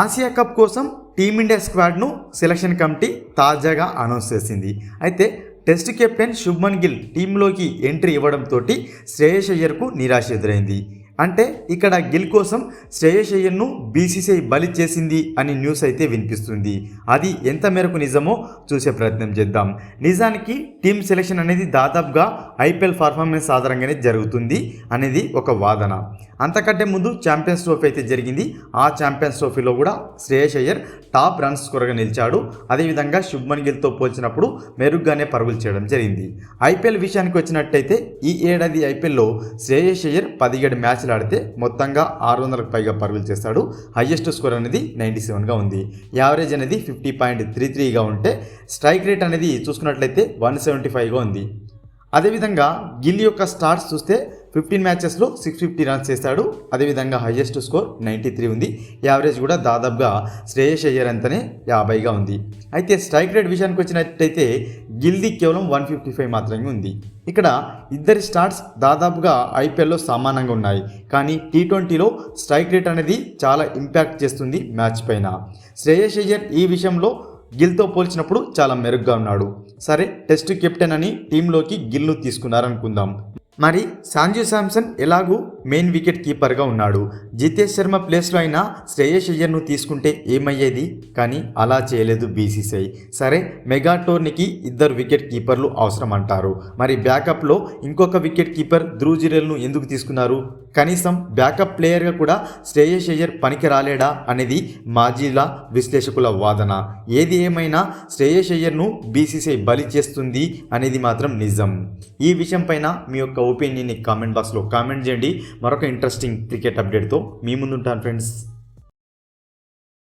Asia cup కోసం team India స్క్వాడ్ను selection committee తాజాగా అనౌన్స్ చేసింది. అయితే టెస్ట్ కెప్టెన్ శుభ్మన్ గిల్ టీంలోకి ఎంట్రీ ఇవ్వడంతో శ్రేయస్ అయ్యర్కు నిరాశ ఎదురైంది. అంటే ఇక్కడ గిల్ కోసం శ్రేయస్ అయ్యర్ను బీసీసీఐ బలి చేసింది అని న్యూస్ అయితే వినిపిస్తుంది. అది ఎంత మేరకు నిజమో చూసే ప్రయత్నం చేద్దాం. నిజానికి టీం సెలెక్షన్ అనేది దాదాపుగా ఐపీఎల్ పర్ఫార్మెన్స్ ఆధారంగానే జరుగుతుంది అనేది ఒక వాదన. అంతకంటే ముందు ఛాంపియన్స్ ట్రోఫీ అయితే జరిగింది. ఆ ఛాంపియన్స్ ట్రోఫీలో కూడా శ్రేయస్ అయ్యర్ టాప్ రన్స్ స్కోర్గా నిలిచాడు. అదేవిధంగా శుభ్మన్ గిల్తో పోల్చినప్పుడు మెరుగ్గానే పరుగులు చేయడం జరిగింది. ఐపీఎల్ విషయానికి వచ్చినట్టయితే ఈ ఏడాది ఐపీఎల్లో శ్రేయస్ అయ్యర్ పదిహేడు మ్యాచ్లు ఆడితే మొత్తంగా ఆరు వందలకు పైగా పరుగులు చేస్తాడు. హయ్యెస్ట్ స్కోర్ అనేది నైంటీ సెవెన్గా ఉంది. యావరేజ్ అనేది ఫిఫ్టీ పాయింట్ త్రీ త్రీగా ఉంటే స్ట్రైక్ రేట్ అనేది చూసుకున్నట్లయితే వన్ సెవెంటీ ఫైవ్గా ఉంది. అదేవిధంగా గిల్ యొక్క స్టార్ట్స్ చూస్తే ఫిఫ్టీన్ మ్యాచెస్లో సిక్స్ ఫిఫ్టీ రన్స్ చేశాడు అదేవిధంగా హయ్యెస్ట్ స్కోర్ నైంటీ త్రీ ఉంది. యావరేజ్ కూడా దాదాపుగా శ్రేయస్ అయ్యర్ అంతనే యాభైగా ఉంది. అయితే స్ట్రైక్ రేట్ విషయానికి వచ్చినట్టయితే గిల్ది కేవలం వన్ ఫిఫ్టీ ఫైవ్ మాత్రమే ఉంది. ఇక్కడ ఇద్దరి స్టార్ట్స్ దాదాపుగా ఐపీఎల్లో సమానంగా ఉన్నాయి. కానీ టీ ట్వంటీలో స్ట్రైక్ రేట్ అనేది చాలా ఇంపాక్ట్ చేస్తుంది మ్యాచ్ పైన. శ్రేయస్ అయ్యర్ ఈ విషయంలో గిల్తో పోల్చినప్పుడు చాలా మెరుగ్గా ఉన్నాడు. సరే టెస్ట్ కెప్టెన్ అని టీంలోకి గిల్ను తీసుకున్నారనుకుందాం. మరి సాంజు శాంసన్ ఎలాగూ మెయిన్ వికెట్ కీపర్గా ఉన్నాడు. జితేష్ శర్మ ప్లేస్లో అయినా శ్రేయస్ అయ్యర్ను తీసుకుంటే ఏమయ్యేది? కానీ అలా చేయలేదు బీసీసీఐ. సరే మెగా టోర్నీకి ఇద్దరు వికెట్ కీపర్లు అవసరం అంటారు మరి బ్యాకప్లో ఇంకొక వికెట్ కీపర్ ధ్రువ్ ఎందుకు తీసుకున్నారు? కనీసం బ్యాకప్ ప్లేయర్గా కూడా శ్రేయస్ అయ్యర్ పనికి రాలేడా అనేది మాజీల విశ్లేషకుల వాదన. ఏది ఏమైనా శ్రేయస్ అయ్యర్ను బీసీసీఐ బలి చేస్తుంది అనేది మాత్రం నిజం. ఈ విషయం పైన మీ యొక్క ఒపీనియన్ని కామెంట్ బాక్స్లో కామెంట్ చేయండి. మరొక ఇంట్రెస్టింగ్ క్రికెట్ అప్డేట్తో మీ ముందుంటాను ఫ్రెండ్స్